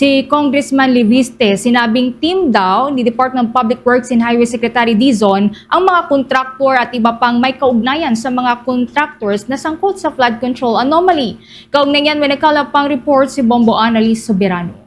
si Congressman Leviste, sinabing team daw ni Department of Public Works and Highway Secretary Dizon ang mga kontraktor at iba pang may kaugnayan sa mga contractors na sangkot sa flood control anomaly. Kaugnayan may nagkalapang report si Bombo Annalise Soberano.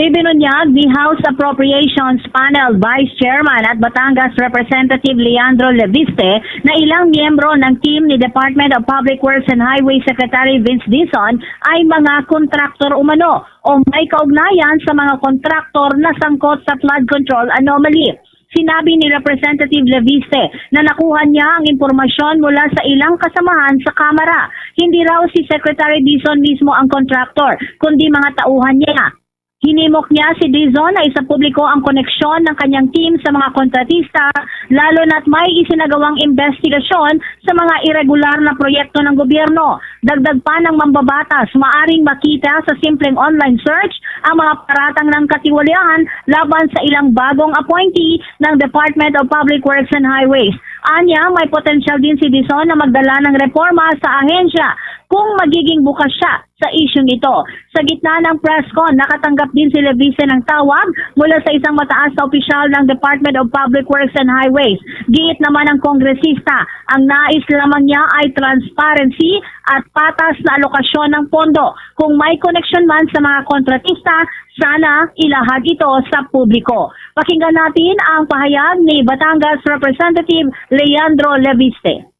Ibinunyag ni House Appropriations Panel Vice Chairman at Batangas Representative Leandro Leviste na ilang miyembro ng team ni Department of Public Works and Highway Secretary Vince Dizon ay mga kontraktor umano o may kaugnayan sa mga kontraktor na sangkot sa flood control anomaly. Sinabi ni Representative Leviste na nakuha niya ang impormasyon mula sa ilang kasamahan sa Kamara. Hindi raw si Secretary Dizon mismo ang kontraktor, kundi mga tauhan niya. Hinimok niya si Dizon na isa publiko ang koneksyon ng kanyang team sa mga kontratista, lalo na't may isinagawang investigasyon sa mga irregular na proyekto ng gobyerno. Dagdag pa ng mambabatas, maaring makita sa simpleng online search ang mga paratang ng katiwalian laban sa ilang bagong appointee ng Department of Public Works and Highways. Anya, may potensyal din si Dizon na magdala ng reforma sa ahensya kung magiging bukas siya sa isyong ito. Sa gitna ng press con, nakatanggap din si Levise ng tawag mula sa isang mataas na opisyal ng Department of Public Works and Highways. Giit naman ng kongresista, ang nais lamang niya ay transparency at patas na alokasyon ng pondo. Kung may connection man sa mga kontratista, sana ilahad ito sa publiko. Pakinggan natin ang pahayag ni Batangas Representative Leandro Leviste.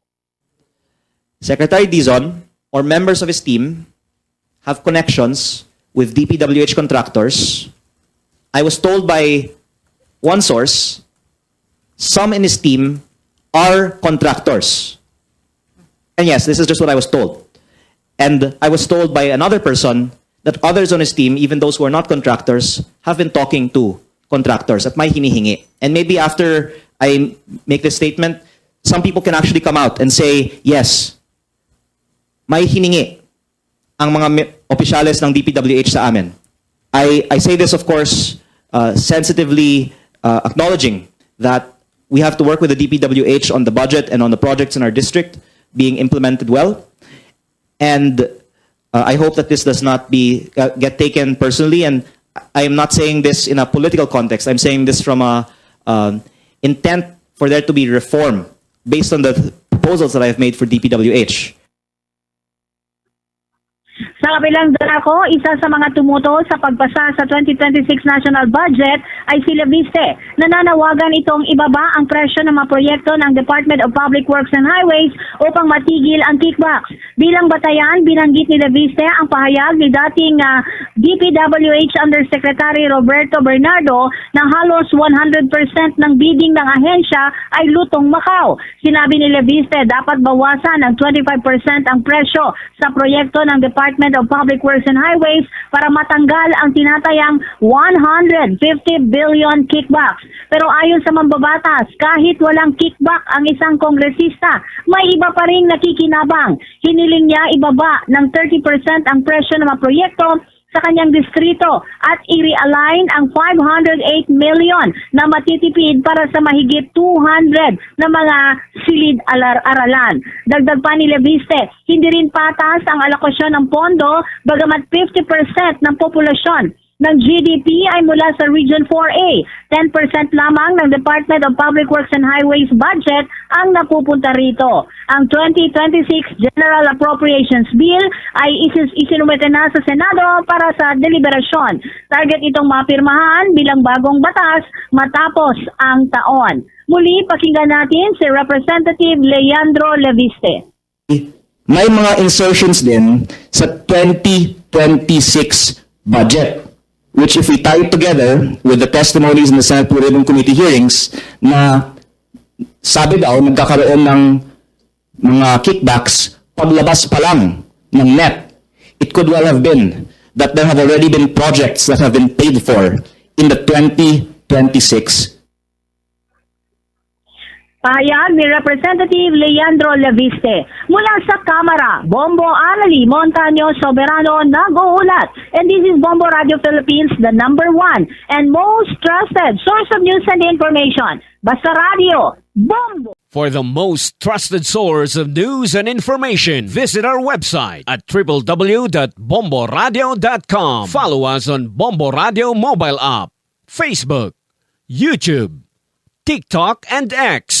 Secretary Dizon or members of his team have connections with DPWH contractors. I was told by one source, some in his team are contractors. And yes, this is just what I was told. And I was told by another person that others on his team, even those who are not contractors, have been talking to contractors at may hinihingi. And maybe after I make this statement, some people can actually come out and say, yes, may hiningi ang mga opisyales ng DPWH sa amin. I, I say this, of course, uh, sensitively uh, acknowledging that we have to work with the DPWH on the budget and on the projects in our district being implemented well. And uh, I hope that this does not be uh, get taken personally. And I am not saying this in a political context. I'm saying this from a um, intent for there to be reform based on the proposals that I have made for DPWH. Sa kabilang dako, isa sa mga tumuto sa pagpasa sa 2026 national budget ay si Leviste. Nananawagan itong ibaba ang presyo ng mga proyekto ng Department of Public Works and Highways upang matigil ang kickbacks. Bilang batayan, binanggit ni Leviste ang pahayag ni dating ah, DPWH Undersecretary Roberto Bernardo na halos 100% ng bidding ng ahensya ay lutong Macau. Sinabi ni Leviste dapat bawasan ng 25% ang presyo sa proyekto ng Department of Public Works and Highways para matanggal ang tinatayang 150 billion kickbacks. Pero ayon sa mambabatas, kahit walang kickback ang isang kongresista, may iba pa rin nakikinabang. Hiniling niya ibaba ng 30% ang presyo ng mga proyekto sa kanyang distrito at i-realign ang 508 million na matitipid para sa mahigit 200 na mga silid-aralan. Dagdag pa ni Leviste, hindi rin patas ang alokasyon ng pondo bagamat 50% ng populasyon ng GDP ay mula sa Region 4A. 10% lamang ng Department of Public Works and Highways budget ang napupunta rito. Ang 2026 General Appropriations Bill ay isis isinumite na sa Senado para sa deliberasyon. Target itong mapirmahan bilang bagong batas matapos ang taon. Muli, pakinggan natin si Representative Leandro Leviste. may mga insertions din sa 2026 budget which if we tie it together with the testimonies in the Senate Blue Ribbon Committee hearings na sabi daw nagkakaroon ng mga kickbacks paglabas pa lang ng net. It could well have been that there have already been projects that have been paid for in the 2026 Pahayag ni Representative Leandro Leviste. Mula sa Kamara, Bombo Anali Montaño Soberano nag-uulat. And this is Bombo Radio Philippines, the number one and most trusted source of news and information. Basta Radio, Bombo! For the most trusted source of news and information, visit our website at www.bomboradio.com. Follow us on Bombo Radio mobile app, Facebook, YouTube, TikTok, and X,